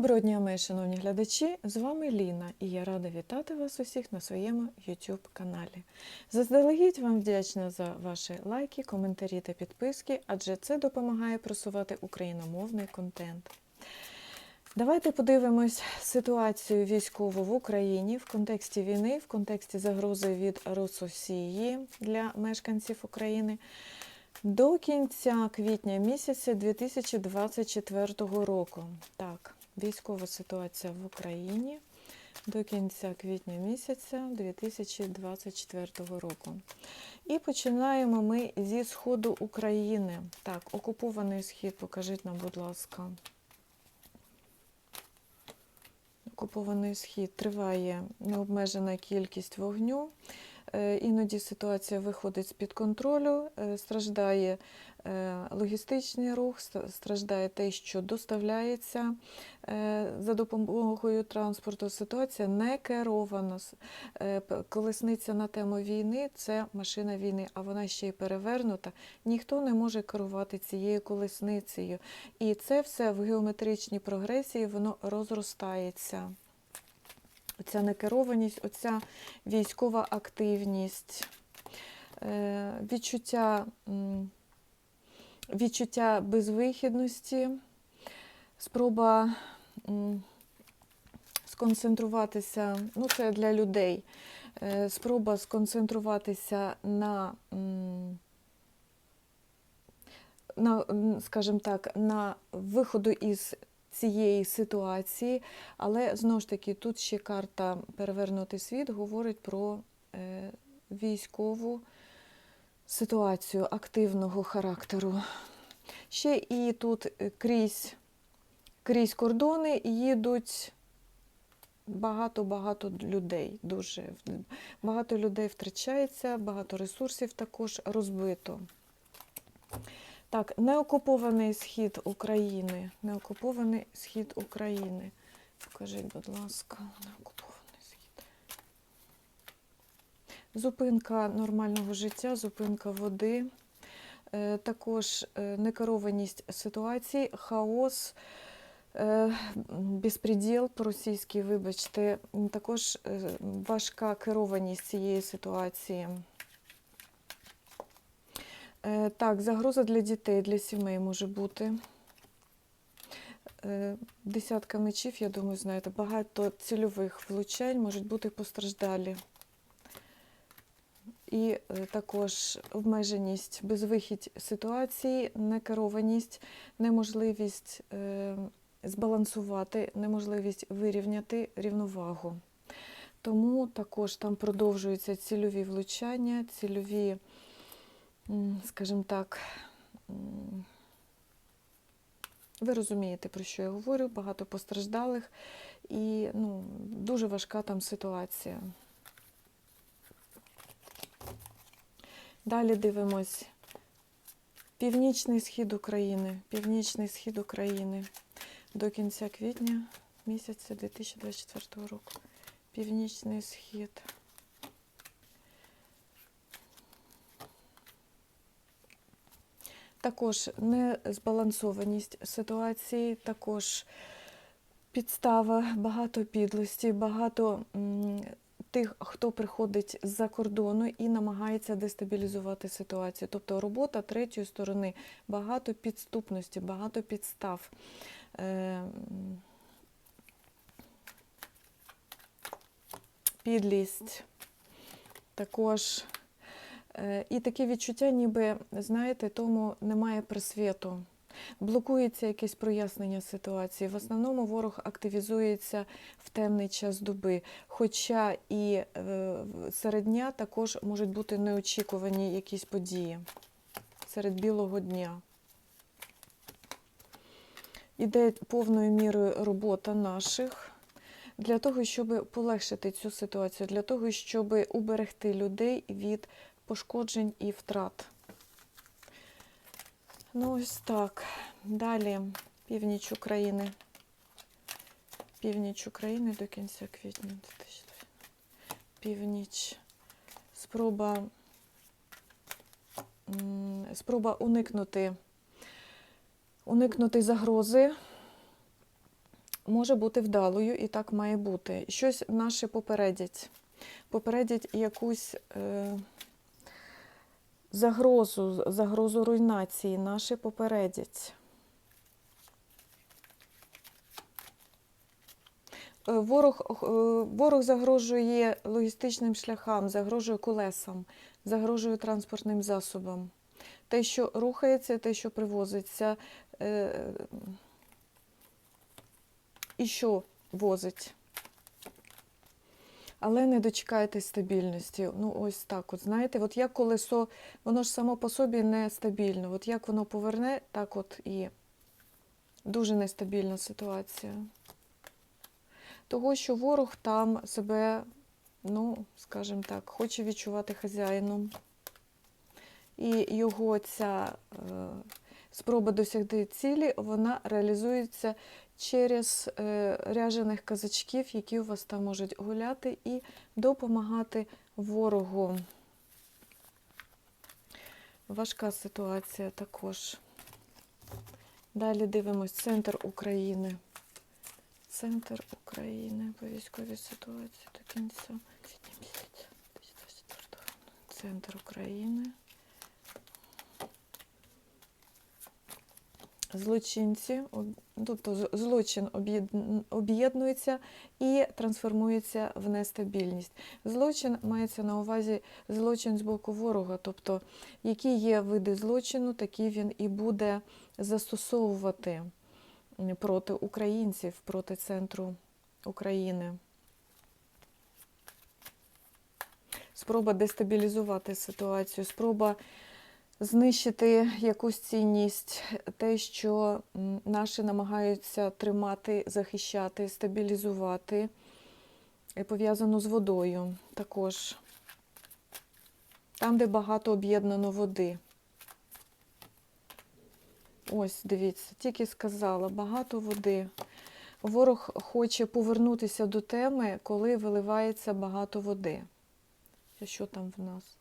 Доброго дня, мої шановні глядачі! З вами Ліна і я рада вітати вас усіх на своєму YouTube каналі. Заздалегідь вам вдячна за ваші лайки, коментарі та підписки, адже це допомагає просувати україномовний контент. Давайте подивимось ситуацію військову в Україні в контексті війни, в контексті загрози від Рососії для мешканців України. До кінця квітня місяця 2024 року. Так, військова ситуація в Україні до кінця квітня місяця 2024 року. І починаємо ми зі сходу України. Так, окупований схід, покажіть нам, будь ласка. Окупований схід триває необмежена кількість вогню. Е, Іноді ситуація виходить з-під контролю, е, страждає логістичний рух, страждає те, що доставляється е, за допомогою транспорту. Ситуація не керована. Е, Колесниця на тему війни це машина війни, а вона ще й перевернута. Ніхто не може керувати цією колесницею. І це все в геометричній прогресії воно розростається. Оця некерованість, оця військова активність, е, відчуття, відчуття безвихідності, спроба сконцентруватися, ну це для людей, е, спроба сконцентруватися на, на скажімо так, на виходу із цієї ситуації, але знову ж таки тут ще карта Перевернутий світ говорить про е, військову ситуацію активного характеру. Ще і тут е, крізь, крізь кордони їдуть багато-багато людей. Дуже багато людей втрачається, багато ресурсів також розбито. Так, неокупований схід України. Неокупований схід України. Покажіть, будь ласка, неокупований схід. Зупинка нормального життя, зупинка води, е, також е, некерованість ситуацій, хаос, е, безпреділ по-російськи, вибачте, також важка керованість цієї ситуації. Так, загроза для дітей, для сімей може бути. Десятка мечів, я думаю, знаєте, багато цільових влучань можуть бути постраждалі. І е, також обмеженість, безвихідь ситуації, некерованість, неможливість е, збалансувати, неможливість вирівняти рівновагу. Тому також там продовжуються цільові влучання, цільові скажімо так, ви розумієте, про що я говорю, багато постраждалих і ну, дуже важка там ситуація. Далі дивимось. Північний схід України. Північний схід України до кінця квітня місяця 2024 року. Північний схід. Також незбалансованість ситуації, також підстава, багато підлості, багато тих, хто приходить з-за кордону і намагається дестабілізувати ситуацію. Тобто робота третьої сторони, багато підступності, багато підстав. Е, Підлість. Також Е, І таке відчуття, ніби, знаєте, тому немає присвіту. Блокується якесь прояснення ситуації. В основному ворог активізується в темний час доби. Хоча і е, серед дня також можуть бути неочікувані якісь події серед білого дня. Іде повною мірою робота наших для того, щоб полегшити цю ситуацію, для того, щоб уберегти людей від пошкоджень і втрат. Ну, ось так. Далі північ України. Північ України до кінця квітня. Північ. Спроба, спроба уникнути, уникнути загрози може бути вдалою і так має бути. Щось наше попередять. Попередять якусь е, загрозу, загрозу руйнації, наші попередять. Е, Ворог, е, ворог загрожує логістичним шляхам, загрожує колесам, загрожує транспортним засобам. Те, що рухається, те, що привозиться, е, і що возить. Але не дочекайтесь стабільності. Ну, ось так. От знаєте, от як колесо, воно ж само по собі не стабільно. От як воно поверне, так от і дуже нестабільна ситуація. Того, що ворог там себе, ну, скажімо так, хоче відчувати хазяїном. І його ця е, спроба досягти цілі, вона реалізується через е, ряжених казачків, які у вас там можуть гуляти і допомагати ворогу. Важка ситуація також. Далі дивимось центр України. Центр України по військовій ситуації до кінця квітня місяця 2024 Центр України. Злочинці, тобто злочин об'єднується і трансформується в нестабільність. Злочин мається на увазі злочин з боку ворога, тобто які є види злочину, такі він і буде застосовувати проти українців, проти центру України. Спроба дестабілізувати ситуацію, спроба знищити якусь цінність, те, що наші намагаються тримати, захищати, стабілізувати, пов'язано з водою також. Там, де багато об'єднано води. Ось, дивіться, тільки сказала, багато води. Ворог хоче повернутися до теми, коли виливається багато води. Що там в нас?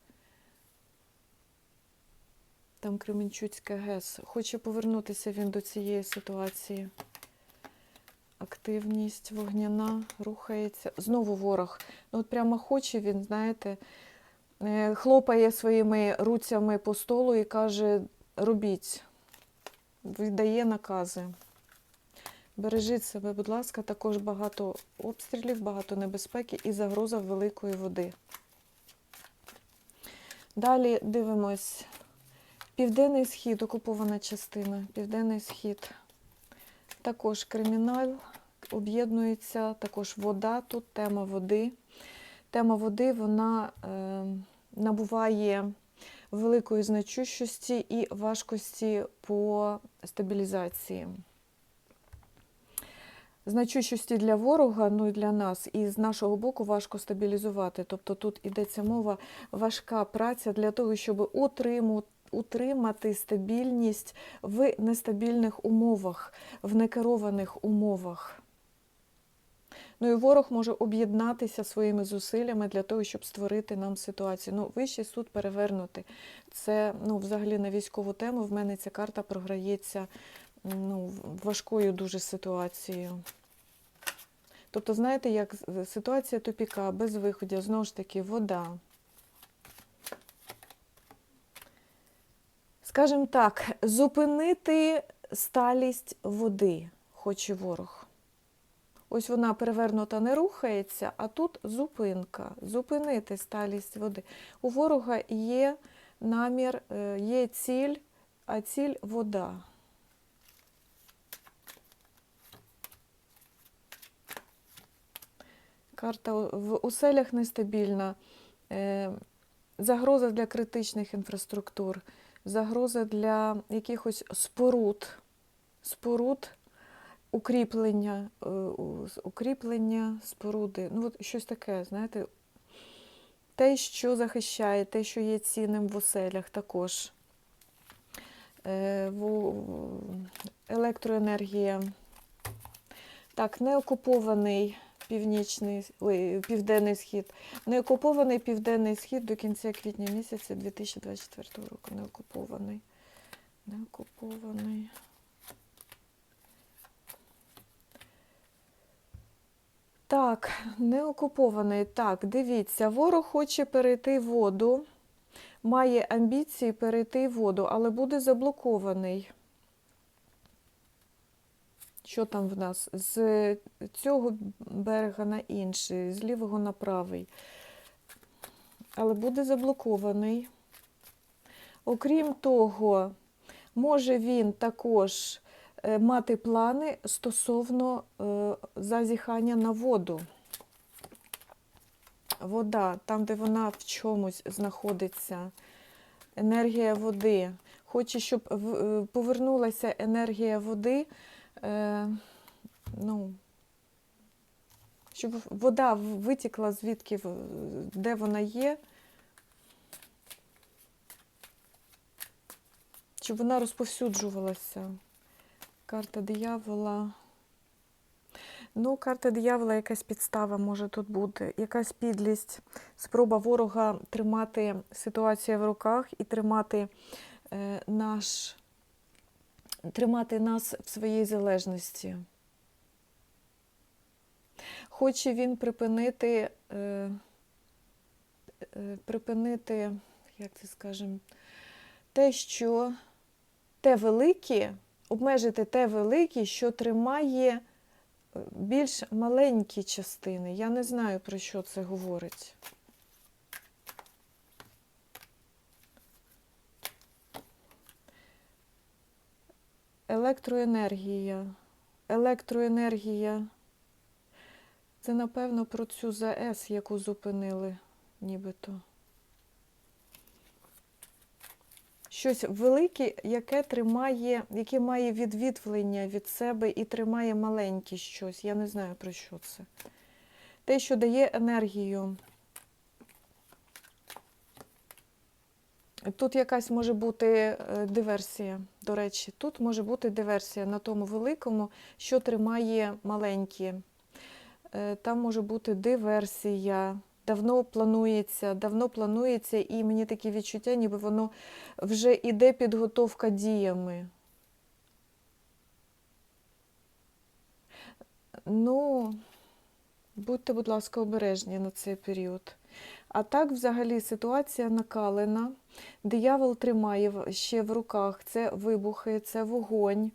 Там Кременчуцька ГЕС. Хоче повернутися він до цієї ситуації. Активність вогняна рухається. Знову ворог. Ну, от прямо хоче він, знаєте, е, хлопає своїми руцями по столу і каже: робіть, видає накази. Бережіть себе, будь ласка, також багато обстрілів, багато небезпеки і загроза великої води. Далі дивимось. Південний схід, окупована частина. Південний схід. Також кримінал об'єднується, також вода, тут тема води. Тема води вона е, набуває великої значущості і важкості по стабілізації. Значущості для ворога, ну і для нас, і з нашого боку важко стабілізувати. Тобто тут йдеться мова важка праця для того, щоб утримувати утримати стабільність в нестабільних умовах, в некерованих умовах. Ну і ворог може об'єднатися своїми зусиллями для того, щоб створити нам ситуацію. Ну, вищий суд перевернути. Це ну, взагалі на військову тему. В мене ця карта програється ну, важкою дуже ситуацією. Тобто, знаєте, як ситуація тупіка, без виходу, знову ж таки, вода. Скажімо так, зупинити сталість води, хоче ворог. Ось вона перевернута не рухається, а тут зупинка. Зупинити сталість води. У ворога є намір, е, є ціль, а ціль вода. Карта в оселях нестабільна, е, загроза для критичних інфраструктур загроза для якихось споруд, споруд, укріплення, е, укріплення, споруди. Ну, от щось таке, знаєте, те, що захищає, те, що є цінним в оселях також. Е, Електроенергія. Так, неокупований північний, ой, південний схід. Неокупований південний схід до кінця квітня місяця 2024 року. Неокупований. Неокупований. Так, не окупований. Так, дивіться, ворог хоче перейти воду, має амбіції перейти воду, але буде заблокований. Що там в нас? З цього берега на інший, з лівого на правий. Але буде заблокований. Окрім того, може він також е, мати плани стосовно е, зазіхання на воду. Вода, там, де вона в чомусь знаходиться, енергія води. Хоче, щоб е, повернулася енергія води, е, ну, щоб вода витікла звідки, де вона є, щоб вона розповсюджувалася. Карта диявола. Ну, карта диявола, якась підстава може тут бути, якась підлість, спроба ворога тримати ситуацію в руках і тримати е, наш, тримати нас в своїй залежності. Хоче він припинити, е, е, припинити, як це скажемо, те, що те велике, обмежити те велике, що тримає е, більш маленькі частини. Я не знаю, про що це говорить. Електроенергія. Електроенергія. Це, напевно, про цю ЗАЕС, яку зупинили, нібито. Щось велике, яке тримає, яке має відвідвлення від себе і тримає маленьке щось. Я не знаю, про що це. Те, що дає енергію. Тут якась може бути е, диверсія, до речі, тут може бути диверсія на тому великому, що тримає маленькі. Е, Там може бути диверсія, давно планується, давно планується, і мені такі відчуття, ніби воно вже іде підготовка діями. Ну, будьте, будь ласка, обережні на цей період. А так, взагалі, ситуація накалена. Диявол тримає ще в руках це вибухи, це вогонь.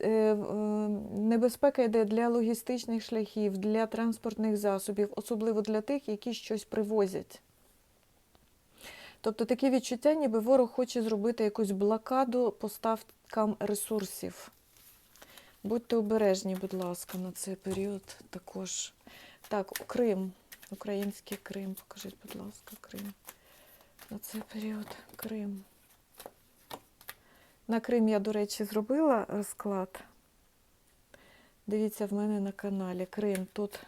Е, Небезпека йде для логістичних шляхів, для транспортних засобів, особливо для тих, які щось привозять. Тобто таке відчуття, ніби ворог хоче зробити якусь блокаду поставкам ресурсів. Будьте обережні, будь ласка, на цей період також. Так, Крим. Український Крим. Покажіть, будь ласка, Крим. На цей період Крим. На Крим я, до речі, зробила розклад. Дивіться в мене на каналі Крим. Тут.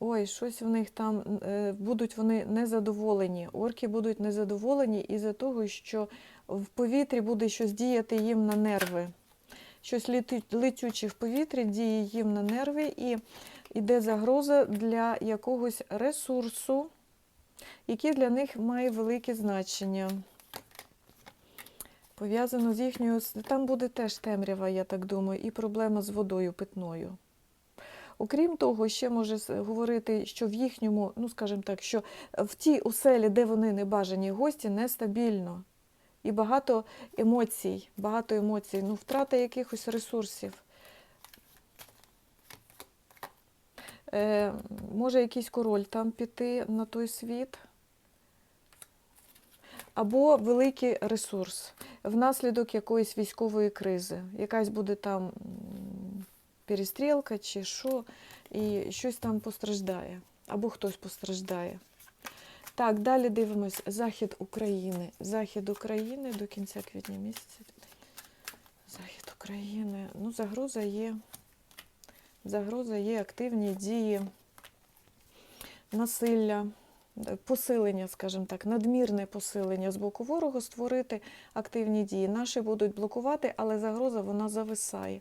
Ой, щось в них там е, будуть вони незадоволені. Орки будуть незадоволені із-за того, що в повітрі буде щось діяти їм на нерви. Щось летюче в повітрі діє їм на нерви, і йде загроза для якогось ресурсу, який для них має велике значення. Пов'язано з їхньою. Там буде теж темрява, я так думаю, і проблема з водою питною. Окрім того, ще може говорити, що в їхньому, ну скажімо так, що в тій оселі, де вони небажані гості, нестабільно. І багато емоцій, багато емоцій, ну, втрата якихось ресурсів. Е, може якийсь король там піти на той світ. Або великий ресурс внаслідок якоїсь військової кризи. Якась буде там перестрілка чи що, і щось там постраждає, або хтось постраждає. Так, далі дивимось захід України. Захід України до кінця квітня місяця. Захід України. Ну, загроза є. Загроза є активні дії, насилля, посилення, скажімо так, надмірне посилення з боку ворога створити активні дії. Наші будуть блокувати, але загроза вона зависає.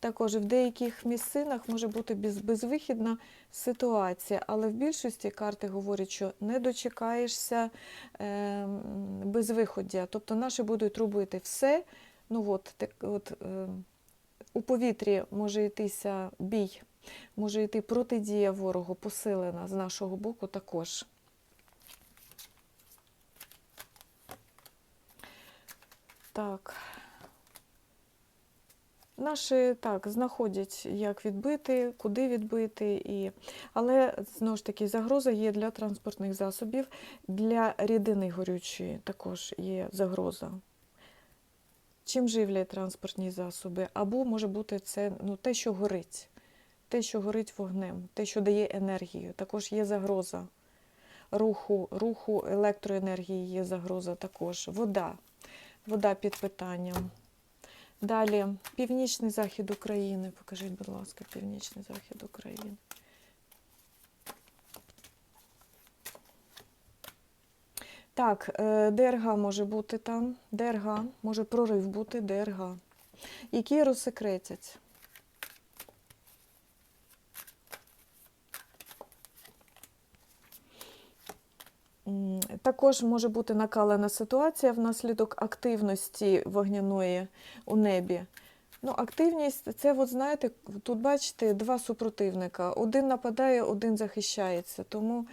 Також в деяких місцинах може бути без, безвихідна ситуація, але в більшості карти говорять, що не дочекаєшся е, безвиходя. Тобто наші будуть робити все. Ну от, так, от, е, у повітрі може йтися бій Може йти протидія ворогу, посилена з нашого боку також. Так. Наші так знаходять, як відбити, куди відбити, і... але знову ж таки загроза є для транспортних засобів, для рідини горючої також є загроза. Чим живлять транспортні засоби? Або може бути це ну, те, що горить, те, що горить вогнем, те, що дає енергію, також є загроза. Руху, руху електроенергії є загроза також. Вода. Вода під питанням. Далі, північний захід України. Покажіть, будь ласка, північний захід України. Так, е, ДРГ може бути там. ДРГ, може прорив бути ДРГ. Які розсекретять. Також може бути накалена ситуація внаслідок активності вогняної у небі. Ну, активність це, от знаєте, тут бачите, два супротивника. Один нападає, один захищається. Тому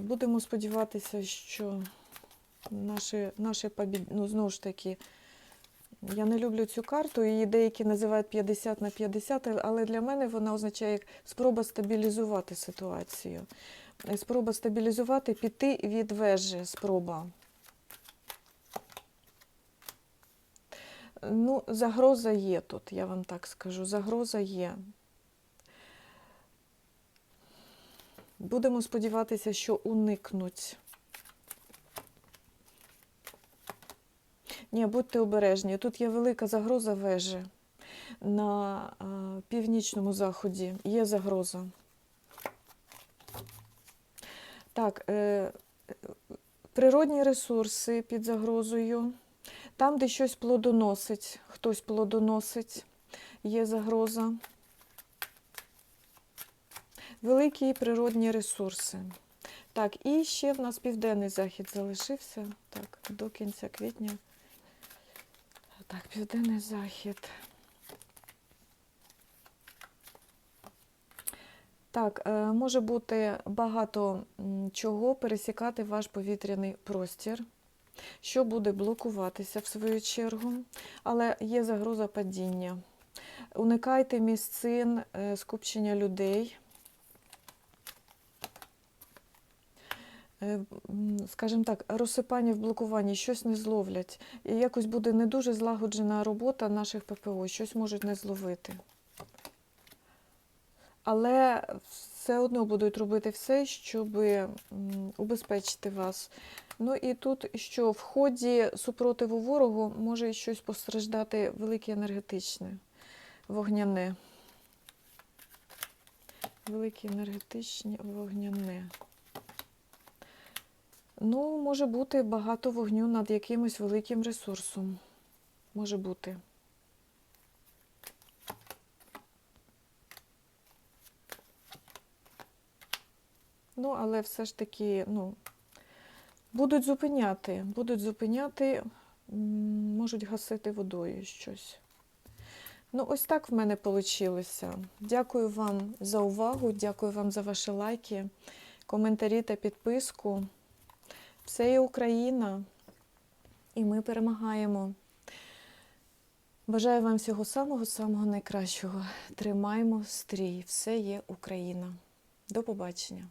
будемо сподіватися, що наші, наші побід... ну, знову ж таки, я не люблю цю карту, її деякі називають 50 на 50, але для мене вона означає спроба стабілізувати ситуацію. Е, Спроба стабілізувати, піти від вежі, спроба. Ну, загроза є тут, я вам так скажу. Загроза є. Будемо сподіватися, що уникнуть. Ні, будьте обережні. Тут є велика загроза вежі. На а, північному заході є загроза. Так, е, природні ресурси під загрозою. Там, де щось плодоносить, хтось плодоносить, є загроза. Великі природні ресурси. Так, і ще в нас південний захід залишився. Так, до кінця квітня. Так, південний захід. Так, е, може бути багато чого пересікати ваш повітряний простір, що буде блокуватися в свою чергу, але є загроза падіння. Уникайте місцин е, скупчення людей. Е, м, Скажімо так, розсипання в блокуванні, щось не зловлять. І якось буде не дуже злагоджена робота наших ППО, щось можуть не зловити. Але все одно будуть робити все, щоб убезпечити вас. Ну і тут, що в ході супротиву ворогу може щось постраждати велике енергетичне, вогняне. Велике енергетичне вогняне. Ну, може бути багато вогню над якимось великим ресурсом. Може бути. Ну, але все ж таки, ну, будуть зупиняти, будуть зупиняти, можуть гасити водою щось. Ну, ось так в мене вийшло. Дякую вам за увагу, дякую вам за ваші лайки, коментарі та підписку. Все є Україна, і ми перемагаємо. Бажаю вам всього самого-самого найкращого. Тримаймо стрій. Все є Україна. До побачення.